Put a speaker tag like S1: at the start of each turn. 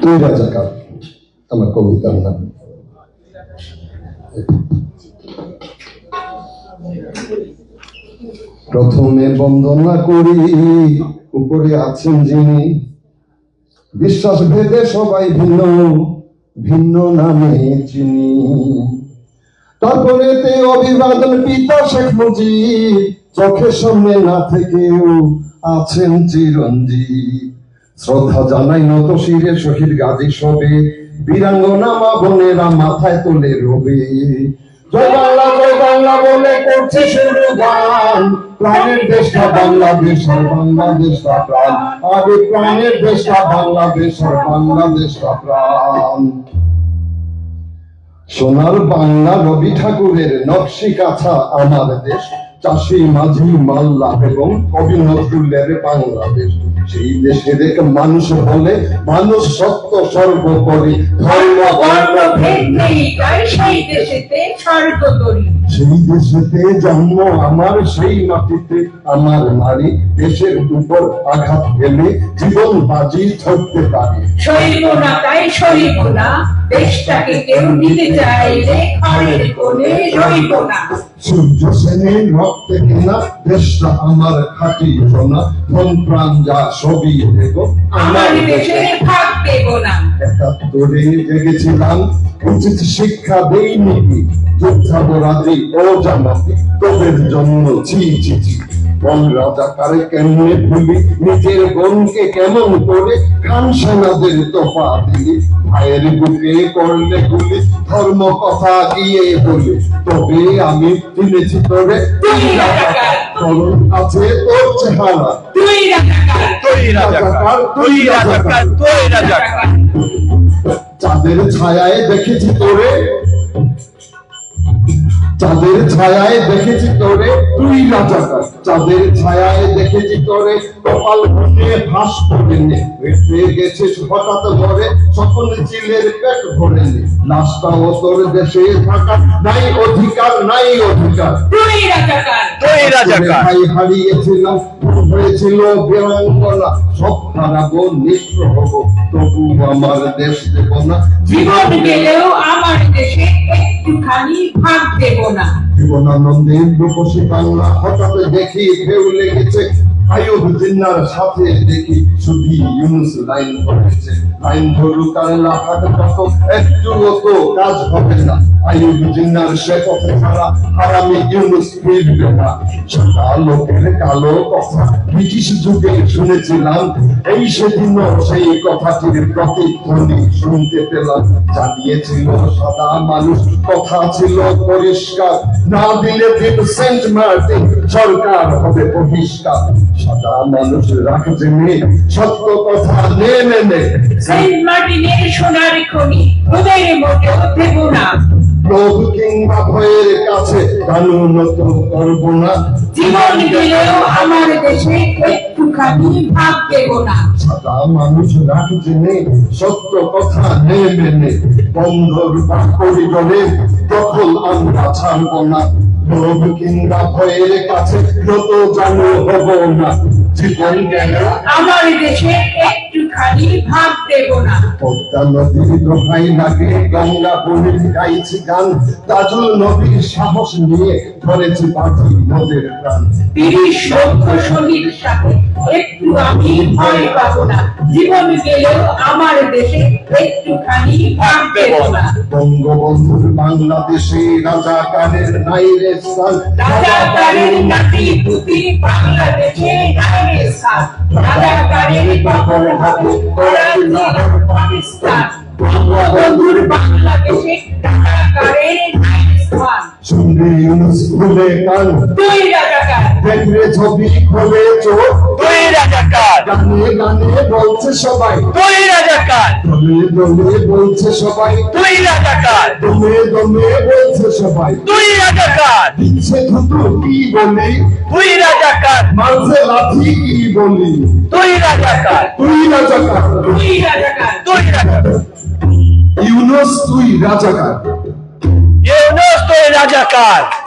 S1: তুই রাজাকার আমার কবিতার নাম প্রথমে বন্দনা করি, উপরে আছেন যিনি। বিশ্বাস ভেদে সবাই ভিন্ন ভিন্ন নামে চিনি। তারপরে তে অভিবাদন পিতা শেখ মুজিব, চোখের সামনে না থেকেও আছেন চিরঞ্জীব। শ্রদ্ধা জানাই নত শিরে শহীদ গাজী সবে। বীরাঙ্গনা মা বোনেরা মাথায় তোলে রবে। সোনার বাংলা রবি ঠাকুরের নকশি কাছা আমার দেশ। চাষি মাঝি মাল্লা এবং কবি নজরুলের বাংলাদেশ। সেই দেশে দেখে মানুষ বলে মানুষ সত্য স্বর্গ করি ধর্ম বর্ণ ভেদ নেই।
S2: সেই দেশেতে স্বর্গ তরি
S1: সেই দেশেতে জন্ম আমার সেই মাটিতে আমার নারী দেশের উপর আঘাত গেলে জীবন বাজি ধরতে পারে।
S2: সইব না তাই সইব না দেশটাকে কেউ নিতে চাইলে ঘরের কোণে রইব না।
S1: সূর্য সেনের রক্তে কিনা দেশটা আমার খাঁটি সোনা ধন প্রাণ যা সবই দেব
S2: আমার দেশে দেব না।
S1: একাত্তরে জেগেছিলাম উচিত শিক্ষা দেইনি। কি যুদ্ধাপরাধী ও জামাতি তোদের জন্য ছি ছি ছি। কোন রাজাকারে কেমনে ভুলি? নিজের বোনকে কেমন করে খান সেনাদের তোফা দিলি? ভাইয়ের বুকে করলে গুলি ধর্ম কথা গিয়ে বলি। তবে আমি চিনেছি তোরে তুই রাজাকার আছে তোর চেহারা।
S2: তুই রাজাকার
S3: তুই রাজাকার তুই রাজাকার তুই রাজাকার
S1: চাঁদের ছায়ায় দেখেছি তোরে। চাঁদের ছায়ায় দেখেছি তোরে। তুই চাঁদের ছায়ায় দেখেছি তোরে কপাল ফুটে ফাঁস করে নে পেটে গেছিস হঠাৎ ভরে সকল চিলের পেট ভরে নে লাশটাও তোর দেশে থাকা নাই অধিকার নাই অধিকার।
S2: তুই রাজাকার।
S3: তুই রাজাকার।
S1: ভাই হারিয়েছিলাম হয়েছিল বীরাঙ্গনা সব হারাবো নিঃস্ব হব তবু আমার দেশ দেব না।
S2: জীবন গেলেও আমার দেশে একটুখানি ভাগ দেব না।
S1: জীবনানন্দে রূপসী বাংলা হঠাৎ দেখি ঢেউ লেগেছে। আয়ুব সাথে দেখি লাইন ধরেছে। লাইন ধরুক আর কত একটু তো কাজ হবে না। শুনেছিলাম, এই সেদিন সেই কথাটির প্রতিধ্বনি শুনতে পেলাম। জানিয়েছিল মানুষ, কথা ছিল পরিষ্কার। না দিলে সেন্ট মার্টিন, সরকার হবে বহিষ্কার। সাদা মানুষ রাখছে নে সত্য কথা নে নে
S2: সেন্ট মার্টিনের সোনার খনি ওদের মোটেও না
S1: লোভ কিংবা ভয়ের কাছে কানুন তো করব না।
S2: জীবন গেলেও আমার দেশে একটুখানি ভাগ দেব না।
S1: সাদা মানুষ রাখছে নে সত্য কথা নে মেনে। বন্ধর করিডোরে দখল আমরা ছাড়বো না। লোভ কিংবা ভয়ের কাছে যত জানো হব না। জীবন গেল
S2: আমার দেশে একটুখানি ভাগ দেব না।
S1: পদ্মা নদীর দোহাই লাগে গঙ্গা বলে গাইছি গান তাজুল নবীর সাহস নিয়ে ধরেছি পাখি নদের প্রাণ।
S2: তিরিশ লক্ষ শহীদ সাথে। একটু আমি ভয় পাবো না। জীবন গেলেও আমার দেশে একটুখানি ভাগ দেব না।
S1: বঙ্গবন্ধুর বাংলাদেশে রাজাকারের
S2: রাজাকারের নাতি পুতি বাংলাদেশে রাজাকারের হবে করার পাকিস্তান। বঙ্গবন্ধুর বাংলাদেশে রাজাকারের
S1: শুনবে ইউনুস খুলে কান
S2: তুই রাজাকার
S1: দেখবে ছবি খোলে চোখ
S3: তুই রাজাকার
S1: গানে গানে বলছে সবাই
S3: তুই রাজাকার
S1: দমে দমে বলছে সবাই
S3: তুই রাজাকার
S1: দমে দমে বলছে সবাই
S3: তুই রাজাকার
S1: দিচ্ছে থুতু কি বলি
S3: তুই রাজাকার
S1: মারছে লাঠি কি বলি
S3: তুই রাজাকার
S1: তুই রাজাকার
S2: তুই রাজাকার
S3: তুই রাজাকার
S1: ইউনুস তুই রাজাকার
S3: রাজাকার